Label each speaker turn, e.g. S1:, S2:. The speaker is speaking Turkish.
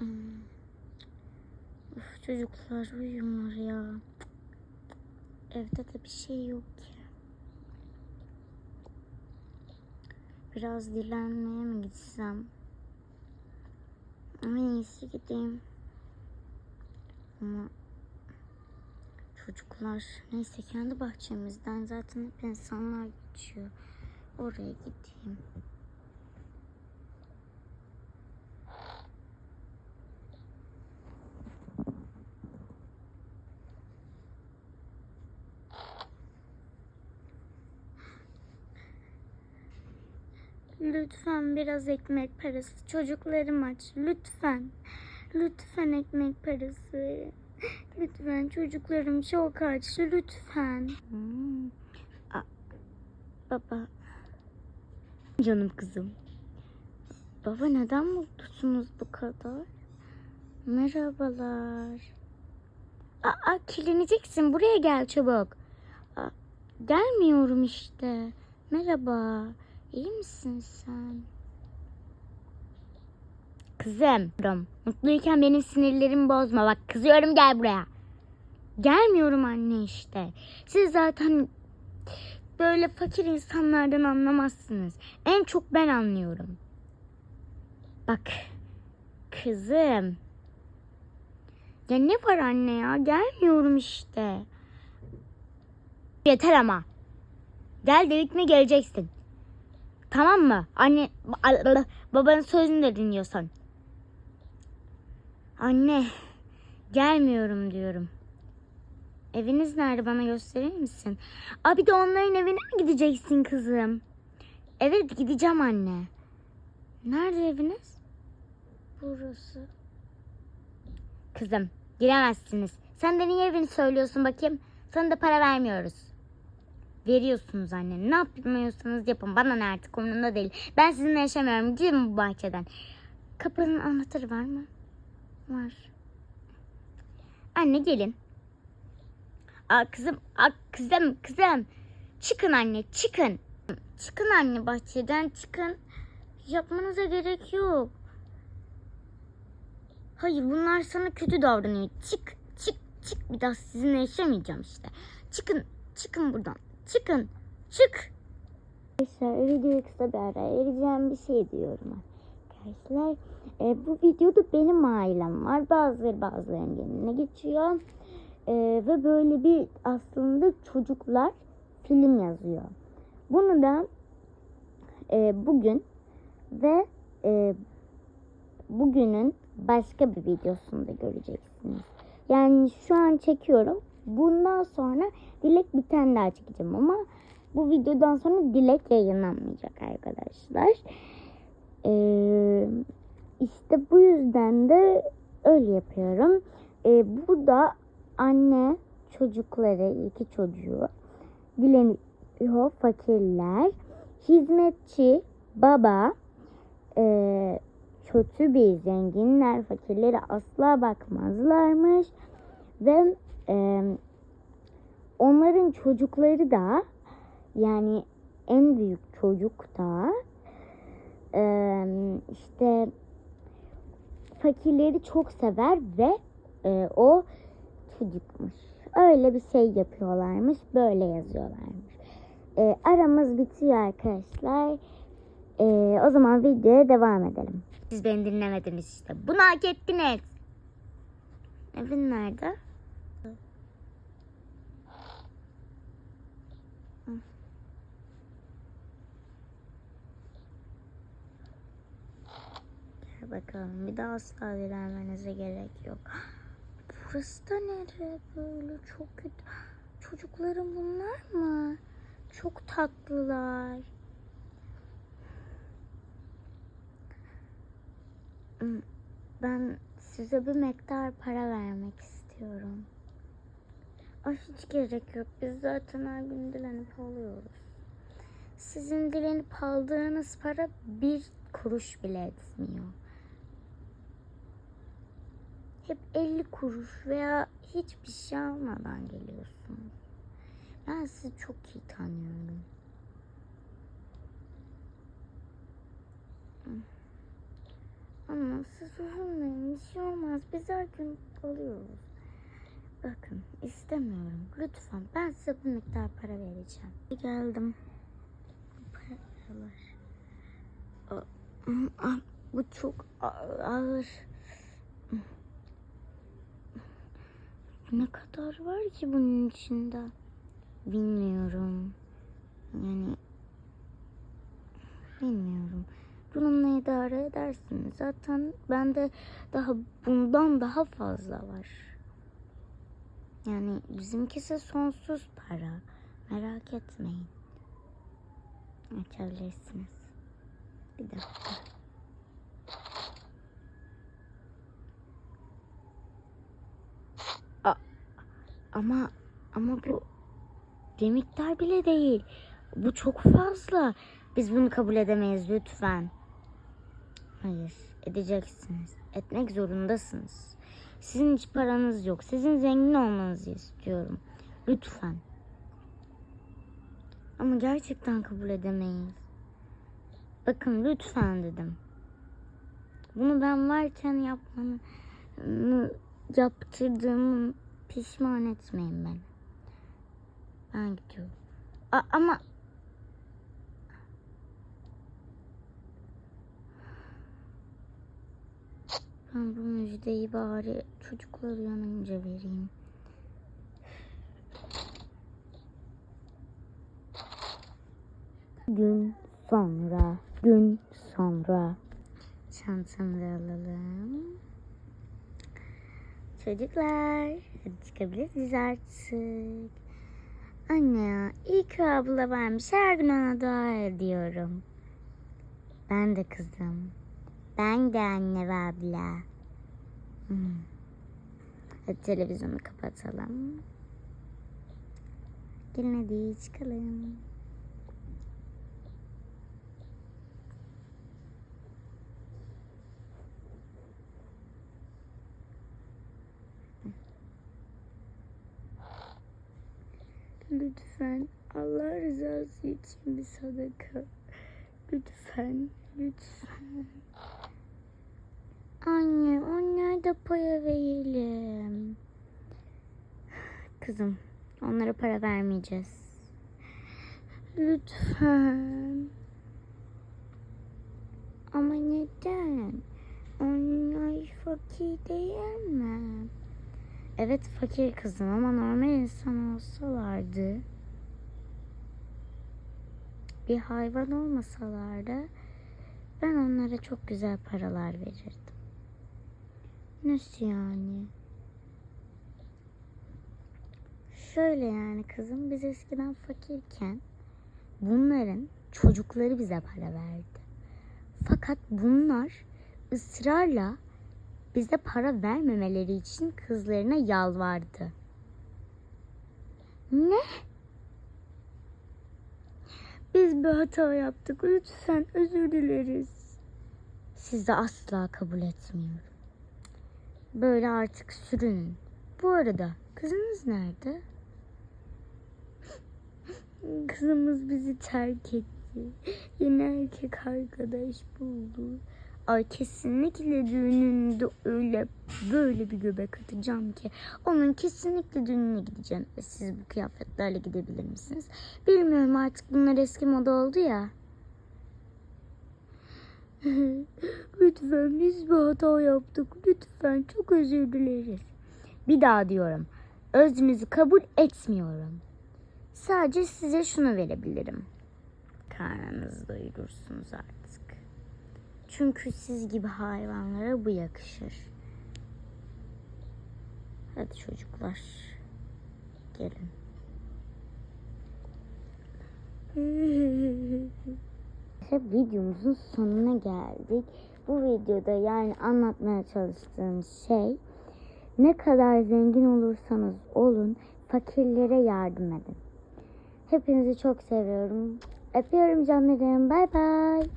S1: Hmm. Of, çocuklar uyuyorlar ya. Evde de bir şey yok ki. Biraz dilenmeye mi gitsem? En iyisi gideyim. Ama çocuklar neyse kendi bahçemizden zaten hep insanlar geçiyor. Oraya gideyim. Lütfen biraz ekmek parası. Çocuklarım aç. Lütfen. Lütfen ekmek parası verin. Lütfen çocuklarım çok aç. Lütfen. Hmm. A- baba. Canım kızım. Baba neden mutlusunuz bu kadar? Merhabalar. Aa, kirleneceksin. Buraya gel çabuk. Aa, gelmiyorum işte. Merhaba. İyi misin sen? Kızım. Mutluyken benim sinirlerimi bozma. Bak kızıyorum gel buraya. Gelmiyorum anne işte. Siz zaten böyle fakir insanlardan anlamazsınız. En çok ben anlıyorum. Bak. Kızım. Ya ne var anne ya? Gelmiyorum işte. Yeter ama. Gel dedik mi geleceksin. Tamam mı? Anne babanın sözünü de dinliyorsan. Anne gelmiyorum diyorum. Eviniz nerede bana gösterir misin? Abi de onların evine mi gideceksin kızım? Evet gideceğim anne. Nerede eviniz? Burası. Kızım giremezsiniz. Sen de niye evini söylüyorsun bakayım? Sana da para vermiyoruz. Veriyorsunuz anne. Ne yapmıyorsanız yapın. Bana ne artık umurumda değil. Ben sizinle yaşamıyorum. Gidin bu bahçeden. Kapının anahtarı var mı? Var. Anne gelin. Aa, kızım, aa, kızım, kızım. Çıkın anne, çıkın. Çıkın anne bahçeden, çıkın. Yapmanıza gerek yok. Hayır, bunlar sana kötü davranıyor. Çık, çık, çık. Bir daha sizinle yaşamayacağım işte. Çıkın, çıkın buradan. Çıkın. Çık. Arkadaşlar videoyu kısa bir ara vereceğim bir şey diyorum arkadaşlar. E, bu videoda benim ailem var. Bazıları bazılarının yerine geçiyor. E, ve böyle bir aslında çocuklar film yazıyor. Bunu da e, bugün ve e, bugünün başka bir videosunda göreceksiniz. Yani şu an çekiyorum. Bundan sonra Dilek bir tane daha çekeceğim ama bu videodan sonra Dilek yayınlanmayacak arkadaşlar. Ee, işte bu yüzden de öyle yapıyorum. Ee, burada anne çocukları, iki çocuğu dileniyor fakirler. Hizmetçi, baba, e, kötü bir zenginler fakirlere asla bakmazlarmış. Ve e, onların çocukları da yani en büyük çocuk da e, işte fakirleri çok sever ve e, o çocukmuş. Öyle bir şey yapıyorlarmış. Böyle yazıyorlarmış. E, aramız bitiyor arkadaşlar. E, o zaman videoya devam edelim. Siz beni dinlemediniz işte. Bunu hak ettiniz. Evin nerede? Bakalım. Bir daha asla direnmenize gerek yok. Burası da nere böyle çok kötü. Çocuklarım bunlar mı? Çok tatlılar. Ben size bir miktar para vermek istiyorum. Ay hiç gerek yok. Biz zaten her gün dilenip alıyoruz. Sizin dilenip aldığınız para bir kuruş bile etmiyor. Hep 50 kuruş veya hiçbir şey almadan geliyorsunuz. Ben sizi çok iyi tanıyorum. Ama siz üzülmeyin. Bir şey olmaz. Biz her gün alıyoruz. Bakın istemiyorum. Lütfen ben size bu miktar para vereceğim. Geldim. Paralar. Bu çok ağır. Ne kadar var ki bunun içinde? Bilmiyorum. Yani bilmiyorum. Bununla idare edersiniz. Zaten bende daha bundan daha fazla var. Yani bizimkisi sonsuz para. Merak etmeyin. Açabilirsiniz. Bir dakika. A- ama ama bu miktar bile değil. Bu çok fazla. Biz bunu kabul edemeyiz lütfen. Hayır, edeceksiniz. Etmek zorundasınız. Sizin hiç paranız yok. Sizin zengin olmanızı istiyorum. Lütfen. Ama gerçekten kabul edemeyiz. Bakın lütfen dedim. Bunu ben varken yapmanı yaptırdığımı pişman etmeyin beni. Ben gidiyorum. A- ama ben bu müjdeyi bari çocuklar uyanınca vereyim. Gün sonra, gün sonra. Çantamı alalım. Çocuklar, hadi çıkabiliriz artık. Anne ya, iyi ki abla varmış. Her gün ona dua ediyorum. Ben de kızım. Ben de anne ve abla. Hmm. Hadi televizyonu kapatalım. Gelin hadi çıkalım. Lütfen Allah rızası için bir sadaka. Lütfen, lütfen. Anne, onlara da para verelim. Kızım, onlara para vermeyeceğiz. Lütfen. Ama neden? Onlar fakir değil mi? Evet fakir kızım ama normal insan olsalardı bir hayvan olmasalardı ben onlara çok güzel paralar verirdim. Nasıl yani? Şöyle yani kızım biz eskiden fakirken bunların çocukları bize para verdi. Fakat bunlar ısrarla bize para vermemeleri için kızlarına yalvardı. Ne? Biz bir hata yaptık. Lütfen özür dileriz. Sizi asla kabul etmiyorum. Böyle artık sürünün. Bu arada kızınız nerede? Kızımız bizi terk etti. Yeni erkek arkadaş buldu. Ay kesinlikle düğününde öyle böyle bir göbek atacağım ki onun kesinlikle düğününe gideceğim. Ve Siz bu kıyafetlerle gidebilir misiniz? Bilmiyorum artık bunlar eski moda oldu ya. Lütfen biz bir hata yaptık. Lütfen çok özür dileriz. Bir daha diyorum. Özrünüzü kabul etmiyorum. Sadece size şunu verebilirim. Karnınızı doyurursunuz artık. Çünkü siz gibi hayvanlara bu yakışır. Hadi çocuklar. Gelin. Videomuzun sonuna geldik. Bu videoda yani anlatmaya çalıştığım şey ne kadar zengin olursanız olun fakirlere yardım edin. Hepinizi çok seviyorum. Öpüyorum canlarım. Bay bay.